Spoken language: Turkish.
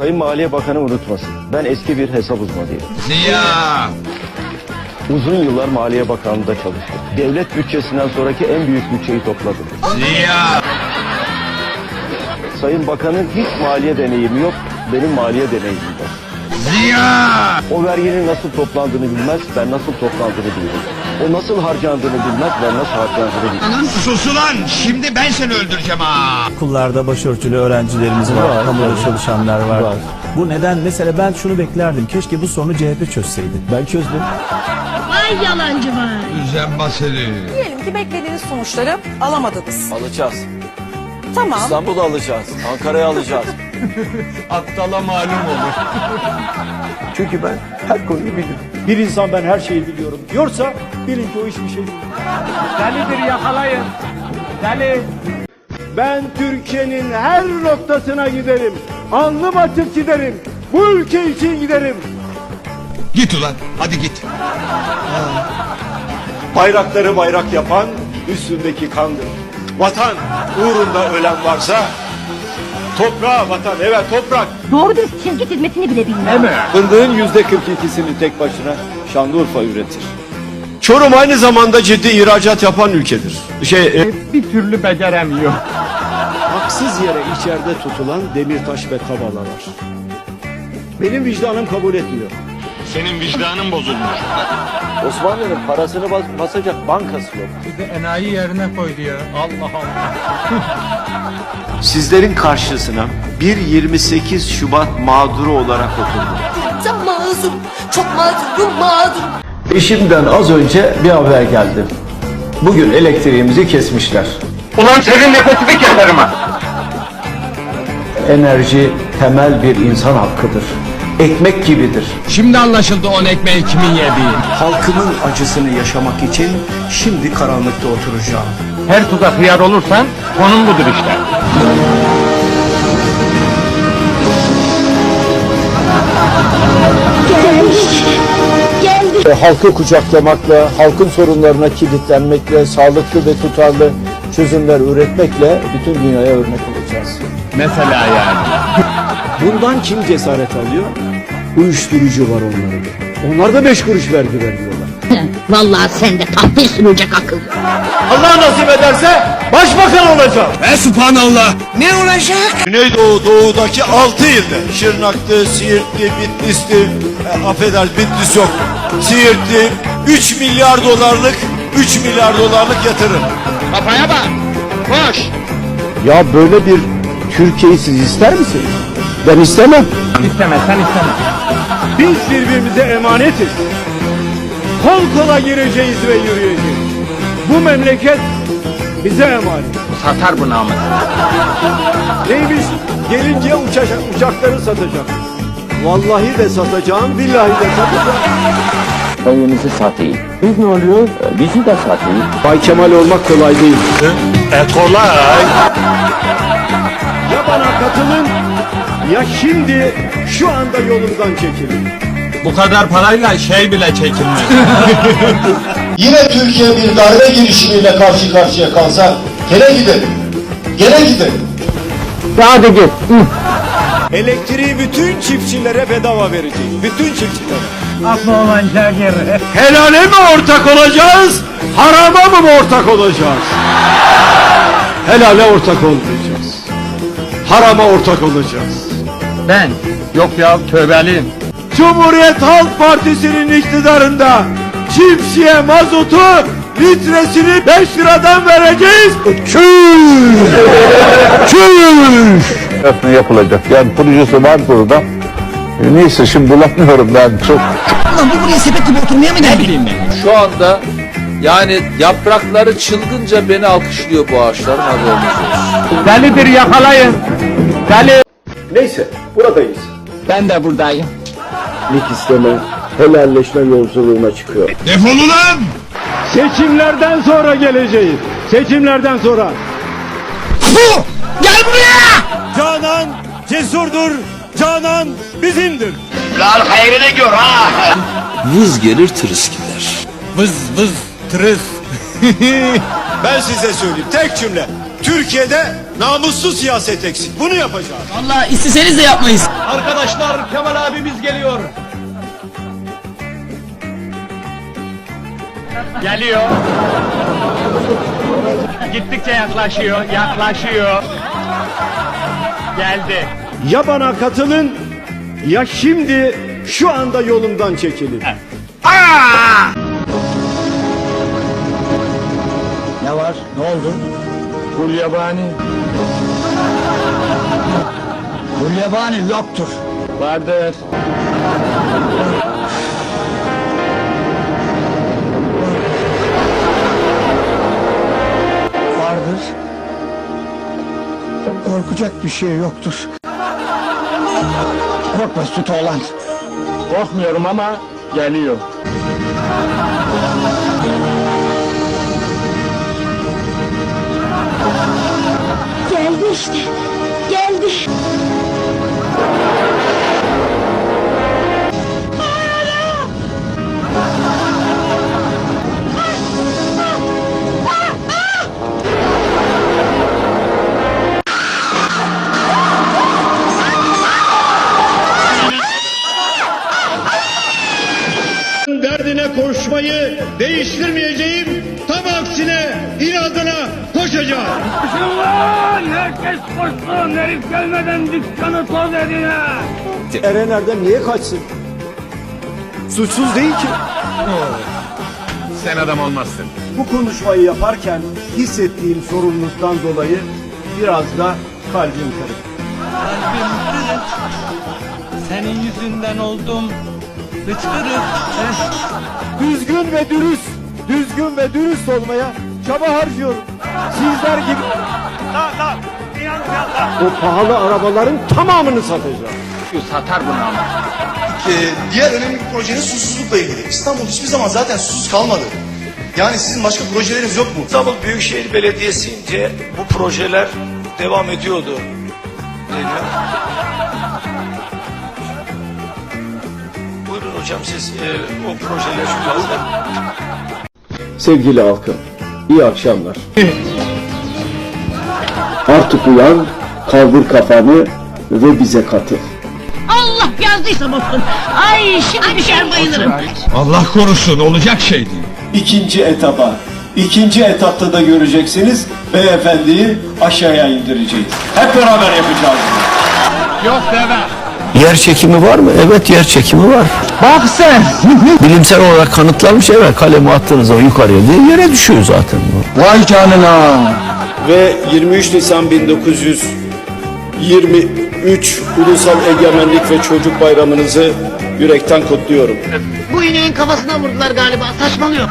Sayın Maliye Bakanı unutmasın. Ben eski bir hesap uzmanıyım. Ziya! Uzun yıllar Maliye Bakanlığı'nda çalıştım. Devlet bütçesinden sonraki en büyük bütçeyi topladım. Ziya! Sayın Bakan'ın hiç maliye deneyimi yok. Benim maliye deneyimim var. Ziya! O verginin nasıl toplandığını bilmez, ben nasıl toplandığını bilirim. O nasıl harcandığını bilmez, ben nasıl harcandığını bilirim. Sus ulan! Şimdi ben seni öldüreceğim ha! Okullarda başörtülü öğrencilerimiz var, Var, kamuda var. çalışanlar var. Var. Bu neden mesela ben şunu beklerdim. Keşke bu sorunu CHP çözseydi. Ben çözdüm. Vay yalancı vay. Düzenbaz seni. Diyelim ki beklediğiniz sonuçları alamadınız. Alacağız. Tamam. İstanbul'u alacağız. Ankara'yı alacağız. Aptala malum olur. Çünkü ben her konuyu bilirim. Bir insan ben her şeyi biliyorum diyorsa bilin ki o hiçbir şey bilmiyor. Delidir yakalayın. Deli. Ben Türkiye'nin her noktasına giderim. Alnım açık giderim. Bu ülke için giderim. Git ulan, hadi git. Bayrakları bayrak yapan üstündeki kandır. Vatan uğrunda ölen varsa toprağa vatan evet toprak. Doğru dürüst çizgi çizmesini bile bilmiyor. Fındığın yüzde 42'sini tek başına Şanlıurfa üretir. Çorum aynı zamanda ciddi ihracat yapan ülkedir. Şey, bir türlü beceremiyor. Haksız yere içeride tutulan Demirtaş ve Kavala var. Benim vicdanım kabul etmiyor. Senin vicdanın bozulmuş. Osmanlı'nın parasını bas- basacak bankası yok. Sizlerin karşısına bir 28 Şubat mağduru olarak oturdum. Sen mağdur. Çok mağdurum mağdur. İşimden az önce bir haber geldi. Bugün elektriğimizi kesmişler. Ulan senin nefesini keserim ha. Enerji temel bir insan hakkıdır. Ekmek gibidir. Şimdi anlaşıldı on ekmeği kimin yediği. Halkımın acısını yaşamak için şimdi karanlıkta oturacağım. Her tuza hıyar olursan konum budur işte. Geldi. halkı kucaklamakla, halkın sorunlarına kilitlenmekle, sağlıklı ve tutarlı çözümler üretmekle bütün dünyaya örnek olacağız. Mesela yani. Bundan kim cesaret alıyor? Uyuşturucu var onlarda. Onlar da beş kuruş vergi vermiyorlar. Vallahi sende tahtayı sürülecek akıl. Allah nasip ederse başbakan olacağım. E subhanallah. Ne olacak? Güneydoğu doğudaki altı ilde Şırnak'tı, Siirt'ti, Bitlis'ti, e, affedersiniz Bitlis yok. Siirt'ti 3 milyar dolarlık 3 milyar dolarlık yatırım. Kafaya bak. Koş. Ya böyle bir Türkiye'yi siz ister misiniz? Ben istemem. İsteme sen isteme. Biz birbirimize emanetiz. Kol kola gireceğiz ve yürüyeceğiz. Bu memleket bize emanet. Satar bu namus. Neymiş? Gelince uçacak, uçakları satacak. Vallahi de satacağım, billahi de satacağım. Evimizi satayım. Biz ne oluyor? Bizi de satayım. Bay Kemal olmak kolay değil. E kolay. Ya bana katılın, ya şimdi şu anda yolundan çekilin. Bu kadar parayla şey bile çekilmez. Yine Türkiye bir darbe girişimiyle karşı karşıya kalsa gene gidelim. Gene gidelim. Elektriği bütün çiftçilere bedava vereceğiz. Bütün çiftçilere. Aklı olan şakir. Helale mi ortak olacağız? Harama mı ortak olacağız? Helale ortak olmayacağız. Harama ortak olacağız. Ben. Yok ya tövbeliyim. Cumhuriyet Halk Partisi'nin iktidarında çiftçiye mazotu litresini 5 liradan vereceğiz. Çüş! Çüş! Ne yapılacak? Yani projesi var burada. E, neyse şimdi bulamıyorum ben çok. Ulan bu buraya sepet gibi oturmaya mı geldi? Şu anda yani yaprakları çılgınca beni alkışlıyor bu ağaçların haberiniz olsun. Delidir yakalayın. Deli. Neyse buradayız. Ben de buradayım. Nik isteme, helalleşme yolculuğuna çıkıyor. Defol ulan! Seçimlerden sonra geleceğiz. Seçimlerden sonra. Bu! Gel buraya! Canan cesurdur. Canan bizimdir. Lan hayrını gör ha! Vız gelir tırıs gider. Vız vız tırıs. Ben size söyleyeyim tek cümle. Türkiye'de namussuz siyaset eksik. Bunu yapacağız. Valla isteseniz de yapmayız. Arkadaşlar Kemal abimiz geliyor. Geliyor. Gittikçe yaklaşıyor, yaklaşıyor. Geldi. Ya bana katılın ya şimdi şu anda yolumdan çekilin. Ne var? Ne oldu? Gulyabani. Gulyabani yoktur. Vardır. Vardır. Korkacak bir şey yoktur. Korkma süt oğlan. Korkmuyorum ama geliyor. Değiştirmeyeceğim. Tam aksine inadına koşacağım. Herkes koşsun herif gelmeden dükkanı toz edine. Erenler'den niye kaçsın? Suçsuz değil ki. Sen adam olmazsın. Bu konuşmayı yaparken hissettiğim sorumluluktan dolayı biraz da kalbim kırık. Senin yüzünden oldum. Hıçkırık. Düzgün ve dürüst, düzgün ve dürüst olmaya çaba harcıyorum. Sizler gibi... O pahalı arabaların tamamını satacağım. Satar bunu ama. Ee, diğer önemli bir projenin susuzlukla ilgili. İstanbul hiçbir zaman zaten susuz kalmadı. Yani sizin başka projeleriniz yok mu? İstanbul Büyükşehir Belediyesi'nce bu projeler devam ediyordu deniyor. Hocam siz e, o projeler şu anda. Sevgili halkım, iyi akşamlar. Artık uyan, kaldır kafanı ve bize katıl. Allah yazdıysam olsun. Ay şimdi düşer bayılırım. Allah korusun olacak şey değil. İkinci etaba, ikinci etapta da göreceksiniz beyefendiyi aşağıya indireceğiz. Hep beraber yapacağız. Yok deme. Yer çekimi var mı? Evet yer çekimi var. Bak sen. Bilimsel olarak kanıtlanmış evet kalemi attığınız zaman yukarıya diye yere düşüyor zaten. Vay canına. Ve 23 Nisan 1923 Ulusal Egemenlik ve Çocuk Bayramınızı yürekten kutluyorum. Bu ineğin kafasına vurdular galiba. Saçmalıyor.